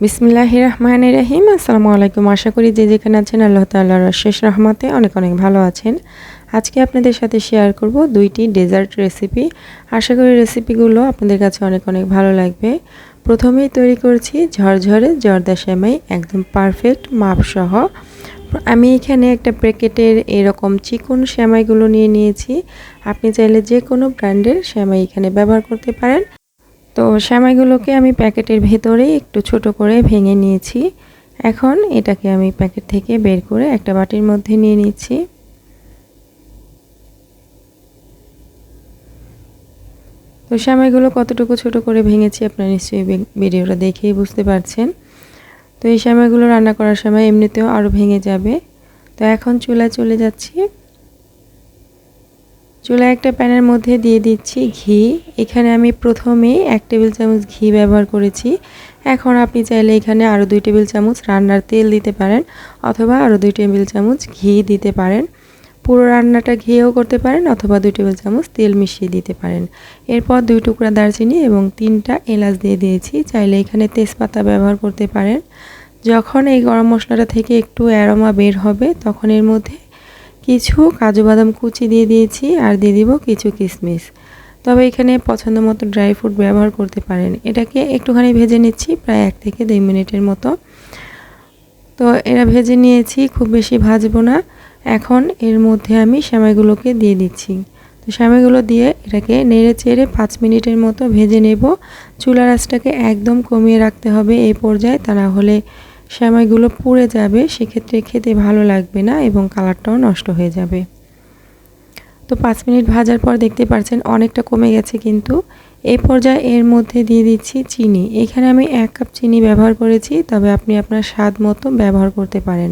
বিসমিল্লাহ রহমান রাহিম আসসালামু আলাইকুম আশা করি যে যেখানে আছেন আল্লাহ তাল্লাহর শেষ রহমতে অনেক অনেক ভালো আছেন। আজকে আপনাদের সাথে শেয়ার করব দুইটি ডেজার্ট রেসিপি। আশা করি রেসিপিগুলো আপনাদের কাছে অনেক অনেক ভালো লাগবে। প্রথমেই তৈরি করছি ঝরঝরে জর্দা সেমাই, একদম পারফেক্ট মাপসহ আমি এখানে একটা প্যাকেটের এরকম চিকন সেমাইগুলো নিয়ে নিয়েছি। আপনি চাইলে যে কোনো ব্র্যান্ডের সেমাই এখানে ব্যবহার করতে পারেন। তো শ্যামাইগুলোকে আমি প্যাকেটের ভেতরে একটু ছোট করে ভেঙে নিয়েছি। এখন এটাকে আমি প্যাকেট থেকে বের করে একটা বাটির মধ্যে নিয়ে নিচ্ছি। তো শ্যামাইগুলো কতটুকু ছোট করে ভেঙেছি আপনারা নিশ্চয়ই ভিডিওটা দেখেই বুঝতে পারছেন। তো এই শ্যামাইগুলো রান্না করার সময় এমনিতেও আরও ভেঙে যাবে। তো এখন চুলায় চলে যাচ্ছি। চুলায় একটা প্যানের মধ্যে দিয়ে দিচ্ছি ঘি। এখানে আমি প্রথমেই এক টেবিল চামচ ঘি ব্যবহার করেছি। এখন আপনি চাইলে এখানে আরও দুই টেবিল চামচ রান্নার তেল দিতে পারেন অথবা আরও দুই টেবিল চামচ ঘি দিতে পারেন। পুরো রান্নাটা ঘিয়েও করতে পারেন অথবা দুই টেবিল চামচ তেল মিশিয়ে দিতে পারেন। এরপর দুই টুকরা দারচিনি এবং তিনটা এলাচ দিয়ে দিয়েছি। চাইলে এখানে তেজপাতা ব্যবহার করতে পারেন। যখন এই গরম মশলাটা থেকে একটু অ্যারোমা বের হবে, তখন এর মধ্যে কিছু কাজু বাদাম কুচি দিয়ে দিয়েছি আর দিয়ে দিব কিছু কিশমিশ তবে এখানে পছন্দ মতো ড্রাই ফ্রুট ব্যবহার করতে পারেন। এটাকে একটুখানি ভেজে নিচ্ছি, প্রায় এক থেকে দুই মিনিটের মতো। তো এরা ভেজে নিয়েছি, খুব বেশি ভাজবো না। এখন এর মধ্যে আমি সেমাইগুলোকে দিয়ে দিচ্ছি। তো সেমাইগুলো দিয়ে এটাকে নেড়ে চেড়ে পাঁচ মিনিটের মতো ভেজে নেব। চুলা রাসটাকে একদম কমিয়ে রাখতে হবে এই পর্যায়ে, তা না হলে সেমাইগুলো পুড়ে যাবে, সেক্ষেত্রে খেতে ভালো লাগবে না এবং কালারটাও নষ্ট হয়ে যাবে। তো পাঁচ মিনিট ভাজার পর দেখতে পাচ্ছেন অনেকটা কমে গেছে কিন্তু। এই পর্যায়ে এর মধ্যে দিয়ে দিচ্ছি চিনি। এখানে আমি এক কাপ চিনি ব্যবহার করেছি, তবে আপনি আপনার স্বাদ মতো ব্যবহার করতে পারেন।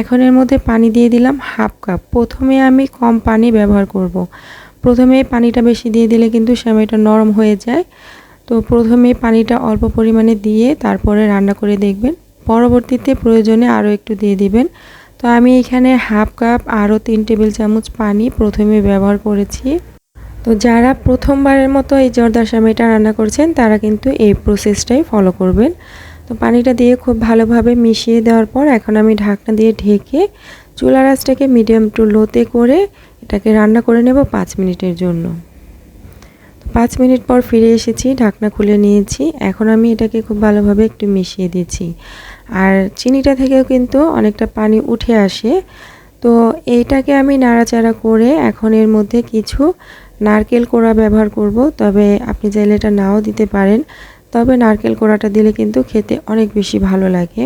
এখন এর মধ্যে পানি দিয়ে দিলাম হাফ কাপ। প্রথমে আমি কম পানি ব্যবহার করব। প্রথমে পানিটা বেশি দিয়ে দিলে কিন্তু সেমাইটা নরম হয়ে যায়। তো প্রথমে পানিটা অল্প পরিমাণে দিয়ে তারপরে রান্না করে দেখবেন পরবর্তীতে প্রয়োজনে আরও একটু দিয়ে দিবেন। তো আমি এখানে হাফ কাপ আরও তিন টেবিল চামচ পানি প্রথমে ব্যবহার করেছি। তো যারা প্রথমবারের মতো এই জর্দার সামিটা রান্না করছেন, তারা কিন্তু এই প্রসেসটাই ফলো করবেন। তো পানিটা দিয়ে খুব ভালোভাবে মিশিয়ে দেওয়ার পর এখন আমি ঢাকনা দিয়ে ঢেকে চুলা রাসটাকে মিডিয়াম টু লোতে করে এটাকে রান্না করে নেব পাঁচ মিনিটের জন্য। পাঁচ মিনিট পর ফিরে এসেছি, ঢাকনা খুলে নিয়েছি। এখন আমি এটাকে খুব ভালোভাবে একটু মিশিয়ে দিচ্ছি। আর চিনিটা থেকেও কিন্তু অনেকটা পানি উঠে আসে। তো এইটাকে আমি নাড়াচাড়া করে এখন এর মধ্যে কিছু নারকেল কোড়া ব্যবহার করব। তবে আপনি চাইলে এটা নাও দিতে পারেন। তবে নারকেল কোড়াটা দিলে কিন্তু খেতে অনেক বেশি ভালো লাগে।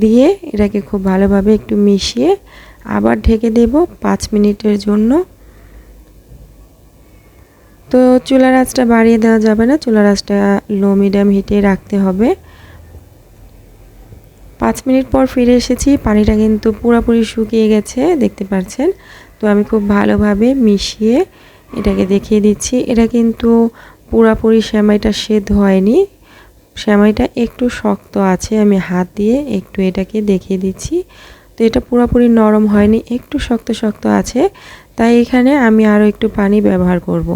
দিয়ে এটাকে খুব ভালোভাবে একটু মিশিয়ে আবার ঢেকে দেব পাঁচ মিনিটের জন্য। তো চুলার আঁচটা বাড়িয়ে দেওয়া যাবে না, চুলার আঁচটা লো মিডিয়াম হিটে রাখতে হবে। পাঁচ মিনিট পর ফিরে এসেছি, পানিটা কিন্তু পুরোপুরি শুকিয়ে গেছে, দেখতে পাচ্ছেন। তো আমি খুব ভালোভাবে মিশিয়ে এটাকে দেখিয়ে দিচ্ছি। এটা কিন্তু পুরোপুরি শ্যামাইটা সেদ্ধ হয়নি। শ্যামাইটা একটু শক্ত আছে, আমি হাত দিয়ে একটু এটাকে দেখিয়ে দিচ্ছি। তো এটা পুরোপুরি নরম হয়নি, একটু শক্ত শক্ত আছে। তাই এখানে আমি আরও একটু পানি ব্যবহার করব।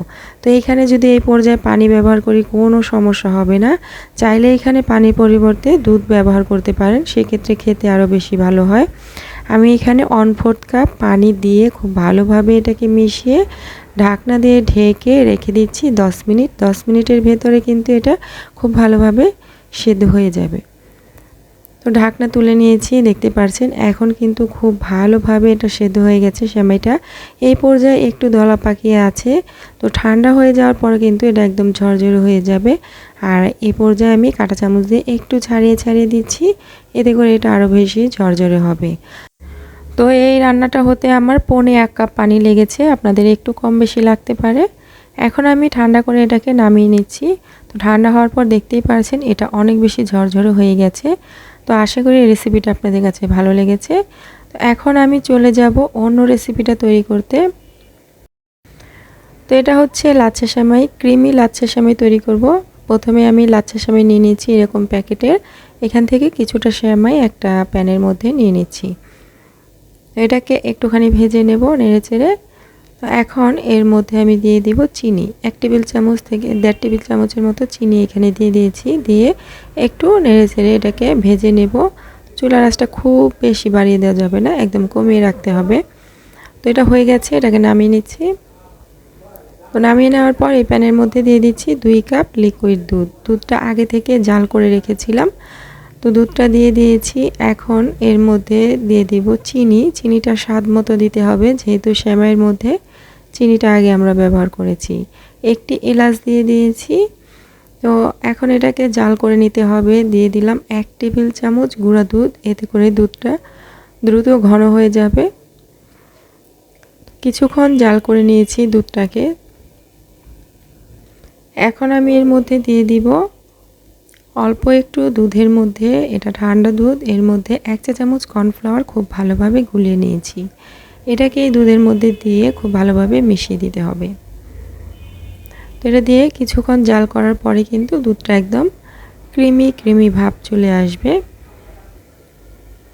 তো এখানে যদি এই পর্যায়ে পানি ব্যবহার করি কোনো সমস্যা হবে না। চাইলে এখানে পানির পরিবর্তে দুধ ব্যবহার করতে পারেন, সেক্ষেত্রে খেতে আরও বেশি ভালো হয়। আমি এখানে ওয়ান ফোর্থ কাপ পানি দিয়ে খুব ভালোভাবে এটাকে মিশিয়ে ঢাকনা দিয়ে ঢেকে রেখে দিচ্ছি দশ মিনিট। দশ মিনিটের ভেতরে কিন্তু এটা খুব ভালোভাবে সেদ্ধ হয়ে যাবে। তো ঢাকনা তুলে নিয়েছি, দেখতে পারছেন? এখন কিন্তু খুব ভালোভাবে এটা সেদ্ধ হয়ে গেছে সেমাইটা। এই পর্যায়ে একটু দলা পাকিয়ে আছে। তো ঠান্ডা হয়ে যাওয়ার পরে কিন্তু এটা একদম ঝরঝরে হয়ে যাবে। আর এই পর্যায়ে আমি কাঁটা চামচ দিয়ে একটু ছাড়িয়ে ছাড়িয়ে দিচ্ছি। এতে করে এটা আরও বেশি ঝরঝরে হবে। তো এই রান্নাটা হতে আমার পনে এক কাপ পানি লেগেছে। আপনাদের একটু কম বেশি লাগতে পারে। এখন আমি ঠান্ডা করে এটাকে নামিয়ে নিচ্ছি। তো ঠান্ডা হওয়ার পর দেখতেই পারছেন, এটা অনেক বেশি ঝরঝরে হয়ে গেছে। তো আশা করি রেসিপিটা আপনাদের কাছে ভালো লেগেছে। তো এখন আমি চলে যাব অন্য রেসিপিটা তৈরি করতে। তো এটা হচ্ছে লাচ্ছা সেমাই ক্রিমি লাচ্ছা সেমাই তৈরি করব। প্রথমে আমি লাচ্ছা সামাই নিয়ে নিয়েছি এরকম প্যাকেটের। এখান থেকে কিছুটা সেমাই একটা প্যানের মধ্যে নিয়ে নিচ্ছি। এটাকে একটুখানি ভেজে নেব নেড়ে চেড়ে এখন এর মধ্যে আমি দিয়ে দিব চিনি। এক টেবিল চামচ থেকে দেড় টেবিল চামচের মতো চিনি এখানে দিয়ে দিয়েছি। দিয়ে একটু নেড়ে ছেড়ে এটাকে ভেজে নেব। চুলার আঁচটা খুব বেশি বাড়িয়ে দেওয়া যাবে না, একদম কমিয়ে রাখতে হবে। তো এটা হয়ে গেছে, এটাকে নামিয়ে নিচ্ছি। তো নামিয়ে নেওয়ার পর এই প্যানের মধ্যে দিয়ে দিচ্ছি দুই কাপ লিকুইড দুধ। দুধটা আগে থেকে জাল করে রেখেছিলাম। তো দুধটা দিয়ে দিয়েছি। এখন এর মধ্যে দিয়ে দিব চিনি। চিনিটা স্বাদ মতো দিতে হবে, যেহেতু শ্যামাইয়ের মধ্যে। চিনিটা আগে আমরা ব্যবহার করেছি। একটি এলাচ দিয়ে দিয়েছি। তো এখন এটাকে জাল করে নিতে হবে। দিয়ে দিলাম এক টেবিল চামচ গুঁড়া দুধ। এতে করে দুধটা দ্রুত ঘন হয়ে যাবে। কিছুক্ষণ জাল করে নিয়েছি দুধটাকে। এখন আমি এর মধ্যে দিয়ে দিব অল্প একটু দুধের মধ্যে। এটা ঠান্ডা দুধ। এর মধ্যে এক চা চামচ কর্নফ্লাওয়ার খুব ভালোভাবে গুলিয়ে নিয়েছি। এটাকে এই দুধের মধ্যে দিয়ে খুব ভালোভাবে মিশিয়ে দিতে হবে। তো এটা দিয়ে কিছুক্ষণ জাল করার পরে কিন্তু দুধটা একদম ক্রিমি ক্রিমি ভাব চলে আসবে।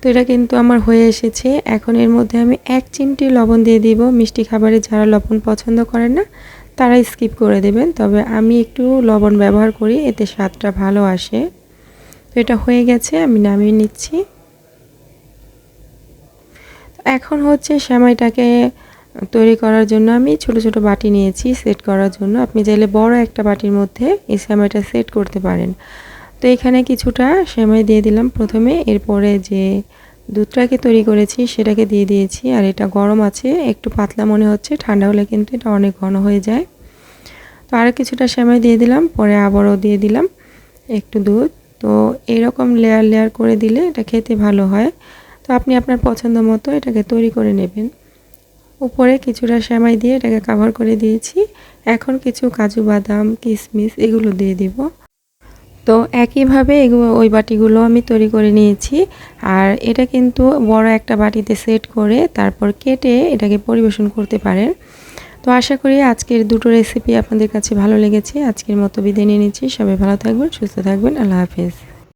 তো এটা কিন্তু আমার হয়ে এসেছে। এখন এর মধ্যে আমি এক চিমটি লবণ দিয়ে দিব। মিষ্টি খাবারে যারা লবণ পছন্দ করেন না, তারা স্কিপ করে দেবেন। তবে আমি একটু লবণ ব্যবহার করি, এতে স্বাদটা ভালো আসে। তো এটা হয়ে গেছে, আমি নামিয়ে নিচ্ছি। এখন হচ্ছে সেমাইটাকে তৈরি করার জন্য আমি ছোট ছোট বাটি নিয়েছি সেট করার জন্য। আপনি চাইলে বড় একটা বাটির মধ্যে এই সেমাইটা সেট করতে পারেন। তো এখানে কিছুটা সেমাই দিয়ে দিলাম। প্রথমে এরপরে যে দুধটাকে তৈরি করেছি সেটাকে দিয়ে দিয়েছি আর এটা গরম আছে, একটু পাতলা মনে হচ্ছে, ঠান্ডা হলে কিন্তু এটা অনেক ঘন হয়ে যায়। তো আরও কিছুটা সেমাই দিয়ে দিলাম, পরে আবারও দিয়ে দিলাম একটু দুধ। তো এরকম লেয়ার লেয়ার করে দিলে এটা খেতে ভালো হয়। তো আপনি আপনার পছন্দ মতো এটাকে তৈরি করে নেবেন। উপরে কিছুটা সেমাই দিয়ে এটাকে কাভার করে দিয়েছি। এখন কিছু কাজু বাদাম কিশমিশ এগুলো দিয়ে দিব। তো একইভাবে এগুলো ওই বাটিগুলো আমি তৈরি করে নিয়েছি। আর এটা কিন্তু বড় একটা বাটিতে সেট করে তারপর কেটে এটাকে পরিবেশন করতে পারেন। তো আশা করি আজকের দুটো রেসিপি আপনাদের কাছে ভালো লেগেছে। আজকের মতো বিদায় নিয়ে নিচ্ছি। সবাই ভালো থাকবেন, সুস্থ থাকবেন। আল্লাহ হাফেজ।